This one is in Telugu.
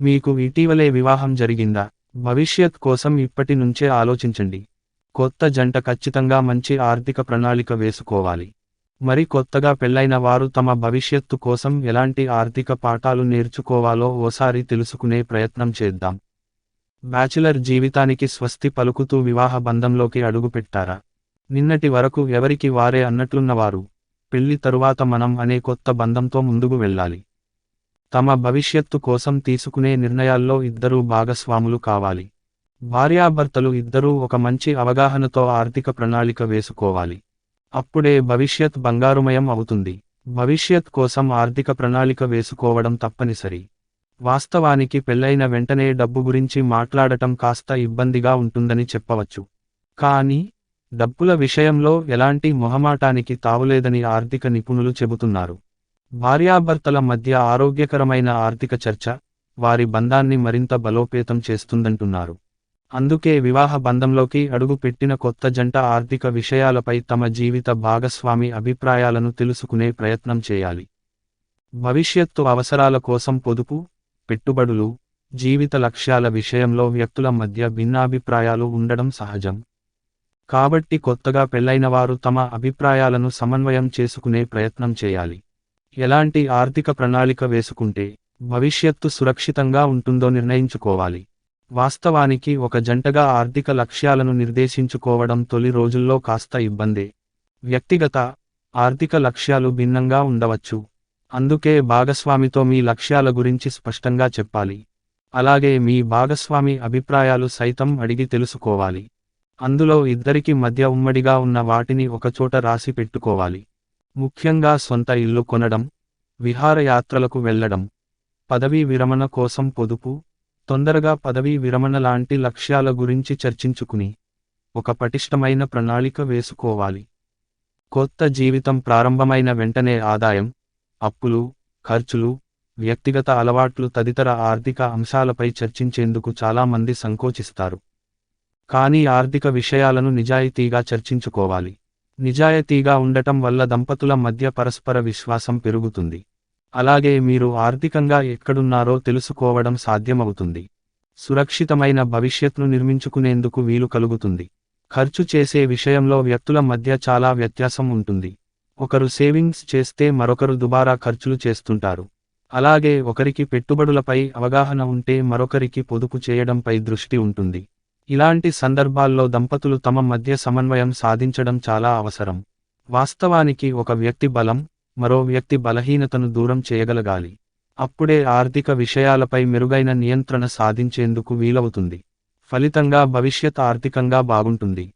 మీకు ఇటీవలే వివాహం జరిగిందా? భవిష్యత్ కోసం ఇప్పటి నుంచే ఆలోచించండి. కొత్త జంట ఖచ్చితంగా మంచి ఆర్థిక ప్రణాళిక వేసుకోవాలి. మరి కొత్తగా పెళ్ళైన వారు తమ భవిష్యత్తు కోసం ఎలాంటి ఆర్థిక పాఠాలు నేర్చుకోవాలో ఓసారి తెలుసుకునే ప్రయత్నం చేద్దాం. బ్యాచిలర్ జీవితానికి స్వస్తి పలుకుతూ వివాహ బంధంలోకి అడుగుపెట్టారా? నిన్నటి వరకు ఎవరికి వారే అన్నట్లున్నవారు. పెళ్ళి తరువాత మనం అనే కొత్త బంధంతో ముందుకు వెళ్ళాలి. తమ భవిష్యత్తు కోసం తీసుకునే నిర్ణయాల్లో ఇద్దరూ భాగస్వాములు కావాలి. భార్యాభర్తలు ఇద్దరూ ఒక మంచి అవగాహనతో ఆర్థిక ప్రణాళిక వేసుకోవాలి. అప్పుడే భవిష్యత్ బంగారుమయం అవుతుంది. భవిష్యత్ కోసం ఆర్థిక ప్రణాళిక వేసుకోవడం తప్పనిసరి. వాస్తవానికి పెళ్ళైన వెంటనే డబ్బు గురించి మాట్లాడటం కాస్త ఇబ్బందిగా ఉంటుందని చెప్పవచ్చు. కానీ డబ్బుల విషయంలో ఎలాంటి మొహమాటానికి తావులేదని ఆర్థిక నిపుణులు చెబుతున్నారు. భార్యాభర్తల మధ్య ఆరోగ్యకరమైన ఆర్థిక చర్చ వారి బంధాన్ని మరింత బలోపేతం చేస్తుందంటున్నారు. అందుకే వివాహ బంధంలోకి అడుగు పెట్టిన కొత్త జంట ఆర్థిక విషయాలపై తమ జీవిత భాగస్వామి అభిప్రాయాలను తెలుసుకునే ప్రయత్నం చేయాలి. భవిష్యత్తు అవసరాల కోసం పొదుపు పెట్టుబడులు జీవిత లక్ష్యాల విషయంలో వ్యక్తుల మధ్య భిన్నాభిప్రాయాలు ఉండడం సహజం. కాబట్టి కొత్తగా పెళ్ళైనవారు తమ అభిప్రాయాలను సమన్వయం చేసుకునే ప్రయత్నం చేయాలి. ఎలాంటి ఆర్థిక ప్రణాళిక వేసుకుంటే భవిష్యత్తు సురక్షితంగా ఉంటుందో నిర్ణయించుకోవాలి. వాస్తవానికి ఒక జంటగా ఆర్థిక లక్ష్యాలను నిర్దేశించుకోవడం తొలి రోజుల్లో కాస్త ఇబ్బందే. వ్యక్తిగత ఆర్థిక లక్ష్యాలు భిన్నంగా ఉండవచ్చు. అందుకే భాగస్వామితో మీ లక్ష్యాల గురించి స్పష్టంగా చెప్పాలి. అలాగే మీ భాగస్వామి అభిప్రాయాలు సైతం అడిగి తెలుసుకోవాలి. అందులో ఇద్దరికి మధ్య ఉమ్మడిగా ఉన్న వాటిని ఒకచోట రాసి పెట్టుకోవాలి. ముఖ్యంగా సొంత ఇల్లు కొనడం విహారయాత్రలకు వెళ్ళడం పదవీ విరమణ కోసం పొదుపు తొందరగా పదవీ విరమణ లాంటి లక్ష్యాల గురించి చర్చించుకుని ఒక పటిష్టమైన ప్రణాళిక వేసుకోవాలి. కొత్త జీవితం ప్రారంభమైన వెంటనే ఆదాయం అప్పులు ఖర్చులు వ్యక్తిగత అలవాట్లు తదితర ఆర్థిక అంశాలపై చర్చించేందుకు చాలా మంది సంకోచిస్తారు. కానీ ఆర్థిక విషయాలను నిజాయితీగా చర్చించుకోవాలి. నిజాయితీగా ఉండటం వల్ల దంపతుల మధ్య పరస్పర విశ్వాసం పెరుగుతుంది. అలాగే మీరు ఆర్థికంగా ఎక్కడున్నారో తెలుసుకోవడం సాధ్యమవుతుంది. సురక్షితమైన భవిష్యత్ను నిర్మించుకునేందుకు వీలు కలుగుతుంది. ఖర్చు చేసే విషయంలో వ్యక్తుల మధ్య చాలా వ్యత్యాసం ఉంటుంది. ఒకరు సేవింగ్స్ చేస్తే మరొకరు దుబారా ఖర్చులు చేస్తుంటారు. అలాగే ఒకరికి పెట్టుబడులపై అవగాహన ఉంటే మరొకరికి పొదుపు చేయడంపై దృష్టి ఉంటుంది. ఇలాంటి సందర్భాల్లో దంపతులు తమ మధ్య సమన్వయం సాధించడం చాలా అవసరం. వాస్తవానికి ఒక వ్యక్తి బలం మరో వ్యక్తి బలహీనతను దూరం చేయగలగాలి. అప్పుడే ఆర్థిక విషయాలపై మెరుగైన నియంత్రణ సాధించేందుకు వీలవుతుంది. ఫలితంగా భవిష్యత్ ఆర్థికంగా బాగుంటుంది.